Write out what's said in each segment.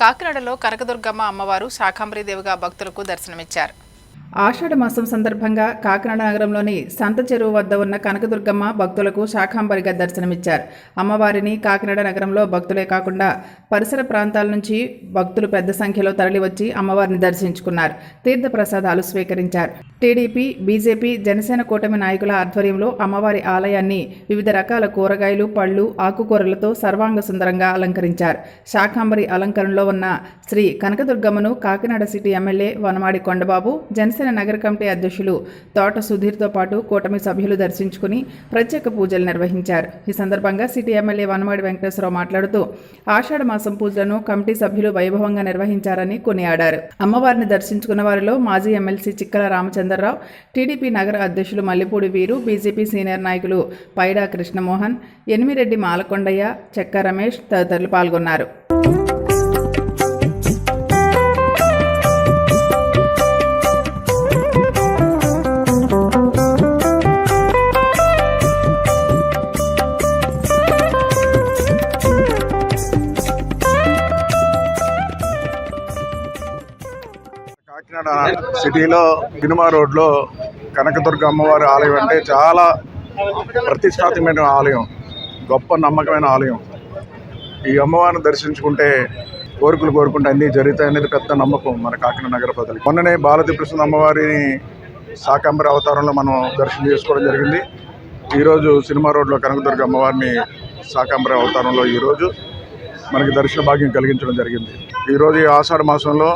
కాకినాడలో కనకదుర్గమ్మ అమ్మవారు శాకాంబరీదేవిగా భక్తులకు దర్శనమిచ్చారు. ఆషాఢ మాసం సందర్భంగా కాకినాడ నగరంలోని సంత చెరువు వద్ద ఉన్న కనకదుర్గమ్మ భక్తులకు శాకాంబరిగా దర్శనమిచ్చారు. అమ్మవారిని కాకినాడ నగరంలో భక్తులే కాకుండా పరిసర ప్రాంతాల నుంచి భక్తులు పెద్ద సంఖ్యలో తరలివచ్చి అమ్మవారిని దర్శించుకున్నారు. తీర్థ ప్రసాదాలు స్వీకరించారు. టీడీపీ బీజేపీ జనసేన కూటమి నాయకుల ఆధ్వర్యంలో అమ్మవారి ఆలయాన్ని వివిధ రకాల కూరగాయలు పళ్ళు ఆకుకూరలతో సర్వాంగ సుందరంగా అలంకరించారు. శాకాంబరి అలంకరణలో ఉన్న శ్రీ కనకదుర్గమ్మను కాకినాడ సిటీ ఎమ్మెల్యే వనమాడి కొండబాబు జనసేన నగర కమిటీ అధ్యక్షులు తోట సుధీర్తో పాటు కూటమి సభ్యులు దర్శించుకుని ప్రత్యేక పూజలు నిర్వహించారు. ఈ సందర్భంగా సిటీ ఎమ్మెల్యే వనమాడి వెంకటేశ్వరరావు మాట్లాడుతూ ఆషాఢ మాసం పూజలను కమిటీ సభ్యులు వైభవంగా నిర్వహించారని కొనియాడారు. అమ్మవారిని దర్శించుకున్న వారిలో మాజీ ఎమ్మెల్సీ చిక్కల రామచంద్రరావు టీడీపీ నగర అధ్యక్షులు మల్లెపూడి వీరు బీజేపీ సీనియర్ నాయకులు పైడా కృష్ణమోహన్ ఎనిమిరెడ్డి మాలకొండయ్య చెక్క రమేష్ తదితరులు పాల్గొన్నారు. కాకినాడ సిటీలో సినిమా రోడ్లో కనకదుర్గ అమ్మవారి ఆలయం అంటే చాలా ప్రతిష్టాత్మకమైన ఆలయం గొప్ప నమ్మకమైన ఆలయం. ఈ అమ్మవారిని దర్శించుకుంటే కోరికలు కోరుకుంటే అన్నీ జరుగుతాయి అనేది పెద్ద నమ్మకం మన కాకినాడ నగర ప్రజలు మొన్ననే బాలదీప్రసన్న అమ్మవారిని శాకాంబరి అవతారంలో మనం దర్శనం చేసుకోవడం జరిగింది. ఈరోజు సినిమా రోడ్లో కనకదుర్గ అమ్మవారిని శాకాంబరి అవతారంలో ఈరోజు మనకి దర్శన భాగ్యం కలిగించడం జరిగింది. ఈరోజు ఈ ఆషాఢ మాసంలో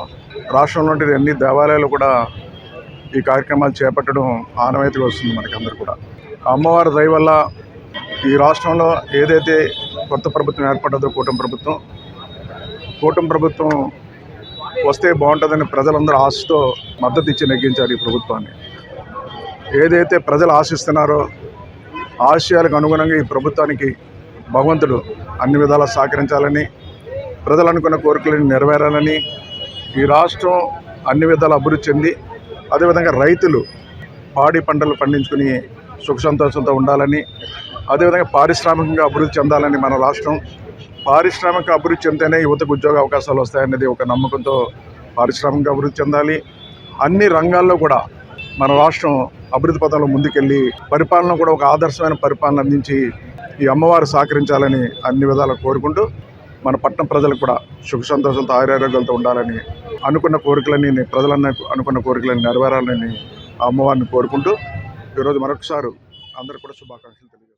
రాష్ట్రంలోని అన్ని దేవాలయాలు కూడా ఈ కార్యక్రమాలు చేపట్టడం ఆనవాయితీగా వస్తుంది మనకి అందరు కూడా. అమ్మవారి దయ వల్ల ఈ రాష్ట్రంలో ఏదైతే కొత్త ప్రభుత్వం ఏర్పడ్డదో కూటమి ప్రభుత్వం కూటమి ప్రభుత్వం వస్తే బాగుంటుందని ప్రజలందరూ ఆశతో మద్దతు ఇచ్చి నెగ్గించారు ఈ ప్రభుత్వాన్ని. ఏదైతే ప్రజలు ఆశిస్తున్నారో ఆశయాలకు అనుగుణంగా ఈ ప్రభుత్వానికి భగవంతుడు అన్ని విధాలా సహకరించాలని ప్రజలు అనుకున్న కోరికలను నెరవేరాలని ఈ రాష్ట్రం అన్ని విధాలు అభివృద్ధి చెంది అదేవిధంగా రైతులు పాడి పంటలు పండించుకుని సుఖ సంతోషంతో ఉండాలని అదేవిధంగా పారిశ్రామికంగా అభివృద్ధి చెందాలని మన రాష్ట్రం. పారిశ్రామిక అభివృద్ధి చెందితేనే యువతకు ఉద్యోగ అవకాశాలు వస్తాయనేది ఒక నమ్మకంతో పారిశ్రామిక అభివృద్ధి చెందాలి. అన్ని రంగాల్లో కూడా మన రాష్ట్రం అభివృద్ధి పథంలో ముందుకెళ్ళి పరిపాలన కూడా ఒక ఆదర్శమైన పరిపాలన అందించి ఈ అమ్మవారు సహకరించాలని అన్ని విధాలు కోరుకుంటూ మన పట్టణ ప్రజలకు కూడా సుఖ సంతోషంతో ఆరోగ్యాలతో ఉండాలని అనుకున్న కోరికలన్నీ ప్రజలన్న అనుకున్న కోరికలన్నీ నెరవేరాలని అమ్మవారిని కోరుకుంటూ ఈరోజు మరొకసారి అందరూ కూడా శుభాకాంక్షలు తెలియజేస్తాను